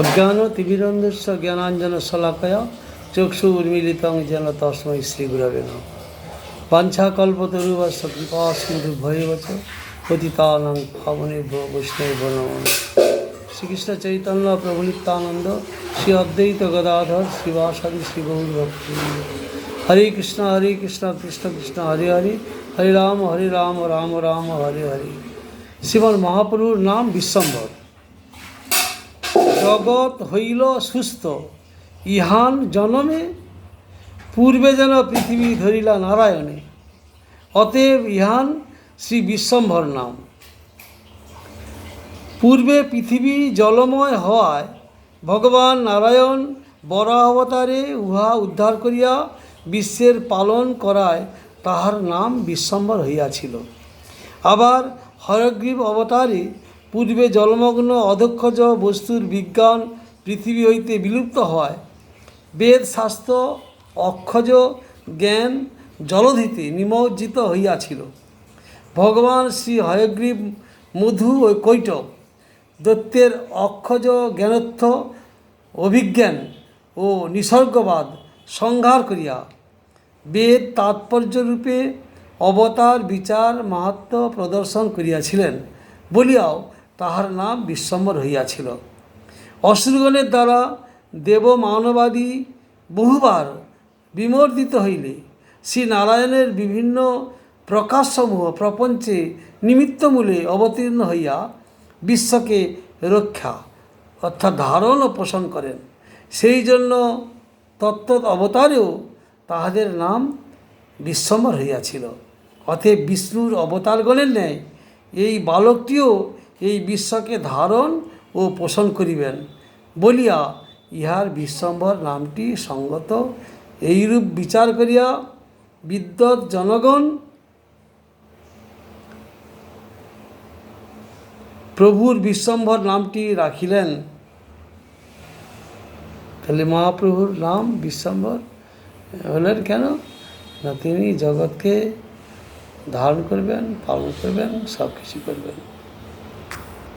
অজ্ঞান তিবিরন্ধস্য জ্ঞানাঞ্জন শলাকয়া চক্ষু উন্মিলিতং যেন তস্মৈ শ্রী গুরবে নমঃ। বাঞ্ছাকল্পতরুবস্য কৃপা সিন্ধু ভয়বচ পতিতানং পাবনে বৈষ্ণব নম। শ্রীকৃষ্ণ চৈতন্য প্রভু নিত্যানন্দ শ্রী অদ্বৈত গদাধর শ্রীবাসাদি শ্রী গৌর ভক্তি হরে কৃষ্ণ হরে কৃষ্ণ কৃষ্ণ কৃষ্ণ, হরে হরে হরে রাম হরে রাম রাম রাম, হরে হরে। শ্রীমন মহাপ্রভুর নাম বিশ্বম্বর। জগৎ হইল সুস্থ। ইহান জনমে পূর্বে যেন পৃথিবী ধরিলা নারায়ণে। অতএব ইহান শ্রী বিশ্বম্ভর নাম। পূর্বে পৃথিবী জলময় হওয়ায় ভগবান নারায়ণ বরাহ অবতারে উহা উদ্ধার করিয়া বিশ্বের পালন করায় তাহার নাম বিশ্বম্বর হইয়াছিল। আবার হরগ্রীব অবতারে পূর্বে জলমগ্ন অধক্ষজ বস্তুর বিজ্ঞান পৃথিবী হইতে বিলুপ্ত হয়। বেদ, শাস্ত্র, অক্ষজ জ্ঞান জলধিতে নিমজ্জিত হইয়াছিল। ভগবান শ্রী হয়গ্রীব মধু ও কৈটব দত্তের অক্ষজ জ্ঞানত্ব, অভিজ্ঞান ও নিসর্গবাদ সংহার করিয়া বেদ তাৎপর্যরূপে অবতার, বিচার মাহাত্ম প্রদর্শন করিয়াছিলেন। বলিয়াও তাহার নাম বিশ্বম্বর হইয়াছিল। অসুরগণের দ্বারা দেব মানবাদী বহুবার বিমর্দিত হইলে শ্রী নারায়ণের বিভিন্ন প্রকাশসমূহ প্রপঞ্চে নিমিত্তমূলে অবতীর্ণ হইয়া বিশ্বকে রক্ষা অর্থাৎ ধারণ ও পোষণ করেন। সেই জন্য তত্ত্ব অবতারেও তাহাদের নাম বিশ্বম্বর হইয়াছিল। অতএব বিষ্ণুর অবতারগণের ন্যায় এই বালকটিও এই বিশ্বকে ধারণ ও পোষণ করিবেন। বলিয়া ইহার বিশ্বম্বর নামটি সঙ্গত এইরূপ বিচার করিয়া বিদ্যৎ জনগণ প্রভুর বিশ্বম্ভর নামটি রাখিলেন। তাহলে মহাপ্রভুর নাম বিশ্বম্ভর হলেন কেন? না তিনি জগৎকে ধারণ করবেন, পালন করবেন সব কিছু করবেন।